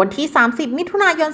วันที่ 30 มิถุนายน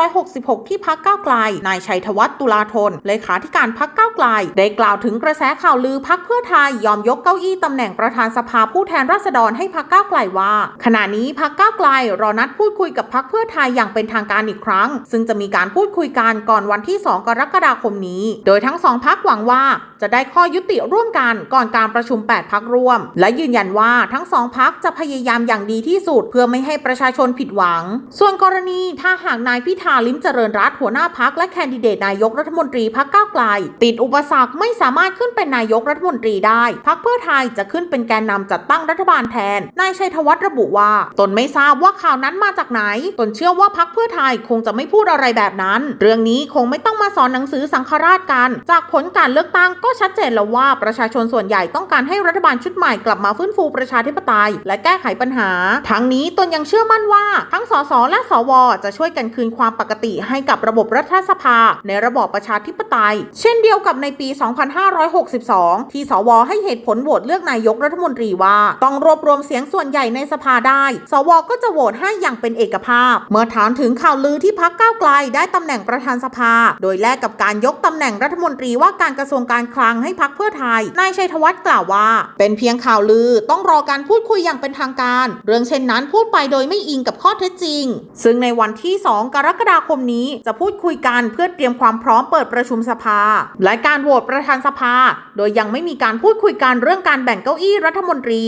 2566 ที่พักก้าวไกล นายชัยธวัฒน์ตุลาธน เลขาธิการพักก้าวไกล ได้กล่าวถึงกระแสข่าวลือพักเพื่อไทยยอมยกเก้าอี้ตำแหน่งประธานสภาผู้แทนราษฎรให้พักก้าวไกลว่า ขณะนี้พักก้าวไกลรอนัดพูดคุยกับพักเพื่อไทยอย่างเป็นทางการอีกครั้ง ซึ่งจะมีการพูดคุยกันก่อนวันที่ 2 กรกฎาคมนี้ โดยทั้งสองพักหวังว่าจะได้ข้อยุติร่วมกันก่อนการประชุม 8 พักร่วม และยืนยันว่าทั้งสองพักจะพยายามอย่างดีที่สุด เพื่อไม่ให้ประชาชนผิดหวังส่วนกรณีถ้าหากนายพิธาลิ้มเจริญรัตหัวหน้าพักและแคนดิเดตนายกรัฐมนตรีพักก้าวไกล ติดอุปสรรคไม่สามารถขึ้นเป็นนายกรัฐมนตรีได้พักเพื่อไทยจะขึ้นเป็นแกนนำจัดตั้งรัฐบาลแทนนายชัยธวัฒน์ระบุว่า ตนไม่ทราบว่าข่าวนั้นมาจากไหน ตนเชื่อว่าพักเพื่อไทยคงจะไม่พูดอะไรแบบนั้น เรื่องนี้คงไม่ต้องมาสอนหนังสือสังฆราชกัน จากผลการเลือกตั้งก็ชัดเจนแล้วว่าประชาชนส่วนใหญ่ต้องการให้รัฐบาลชุดใหม่กลับมาฟื้นฟูประชาธิปไตย และแก้ไขปัญหา ทั้งนี้ตนยังเชื่อมั่นว่าทั้งสสและสว จะช่วยกันคืนความปกติให้กับระบบรัฐสภา ในระบอบประชาธิปไตย เช่นเดียวกับในปี 2562 ที่สว ให้เหตุผลโหวตเลือกนายกรัฐมนตรีว่า ต้องรวบรวมเสียงส่วนใหญ่ในสภาได้ สว ก็จะโหวตให้อย่างเป็นเอกภาพ เมื่อถามถึงข่าวลือที่พักก้าวไกลได้ตำแหน่งประธานสภา โดยแลกกับการยกตำแหน่งรัฐมนตรีว่าการกระทรวงการคลังให้พักเพื่อไทย นายชัยธวัฒน์กล่าวว่า เป็นเพียงข่าวลือ ต้องรอการพูดคุยอย่างเป็นทางการ เรื่องเช่นนั้นพูดไปโดยไม่อิงกับข้อเท็จจริงจริง ซึ่งในวันที่ 2 กรกฎาคมนี้จะพูดคุยกันเพื่อเตรียมความพร้อมเปิดประชุมสภา และการโหวตประธานสภา โดยยังไม่มีการพูดคุยกันเรื่องการแบ่งเก้าอี้รัฐมนตรี